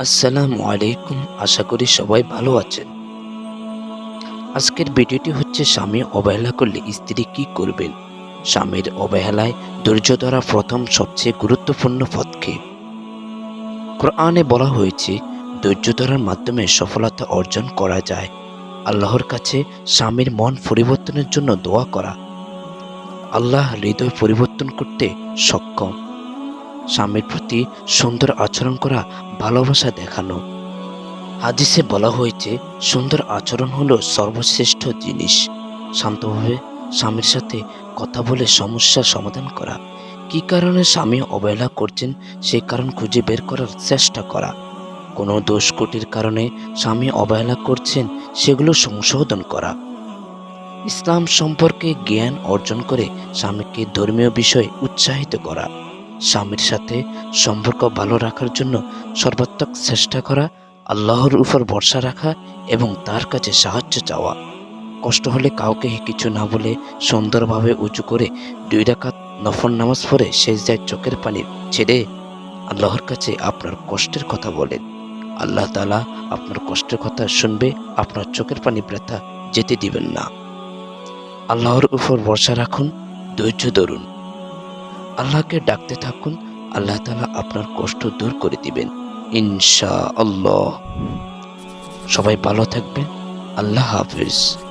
আসসালামু আলাইকুম। আশা করি সবাই ভালো আছেন। আজকের ভিডিওটি হচ্ছে স্বামী অবহেলা করলে স্ত্রী কি করবেন? স্বামীর অবহেলায় ধৈর্য ধরা প্রথম সবচেয়ে গুরুত্বপূর্ণ পদক্ষেপ। কোরআনে বলা হয়েছে, ধৈর্য ধরার মাধ্যমে সফলতা অর্জন করা যায়। আল্লাহর কাছে স্বামীর মন পরিবর্তনের জন্য দোয়া করা। আল্লাহ হৃদয় পরিবর্তন করতে সক্ষম। স্বামীর প্রতি সুন্দর আচরণ করা ভালোবাসা দেখানো। হাদিসে বলা হয়েছে, সুন্দর আচরণ হলো সর্বশ্রেষ্ঠ জিনিস। শান্তভাবে স্বামীর সাথে কথা বলে সমস্যার সমাধান করা। কী কারণে স্বামী অবহেলা করছেন, সে কারণ খুঁজে বের করার চেষ্টা করা। কোনো দোষ কোটির কারণে স্বামী অবহেলা করছেন, সেগুলো সংশোধন করা। ইসলাম সম্পর্কে জ্ঞান অর্জন করে স্বামীকে ধর্মীয় বিষয়ে উৎসাহিত করা। স্বামীর সাথে সম্পর্ক ভালো রাখার জন্য সর্বাত্মক চেষ্টা করা, আল্লাহর উপর ভরসা রাখা এবং তার কাছে সাহায্য চাওয়া। কষ্ট হলে কাউকে কিছু না বলে সুন্দরভাবে উঁচু করে দুই রাকাত নফর নামাজ পড়ে শেষ যায় চোখের পানি ছেড়ে আল্লাহর কাছে আপনার কষ্টের কথা বলেন। আল্লাহ তালা আপনার কষ্টের কথা শুনবে, আপনার চোখের পানি ব্যথা যেতে দিবেন না। আল্লাহর উপর ভরসা রাখুন, ধৈর্য ধরুন। আল্লাহকে ডাকতে থাকুন, আল্লাহ তালা আপনার কষ্ট দূর করে দিবেন। ইনশা আল্লাহ সবাই ভালো থাকবেন। আল্লাহ হাফিজ।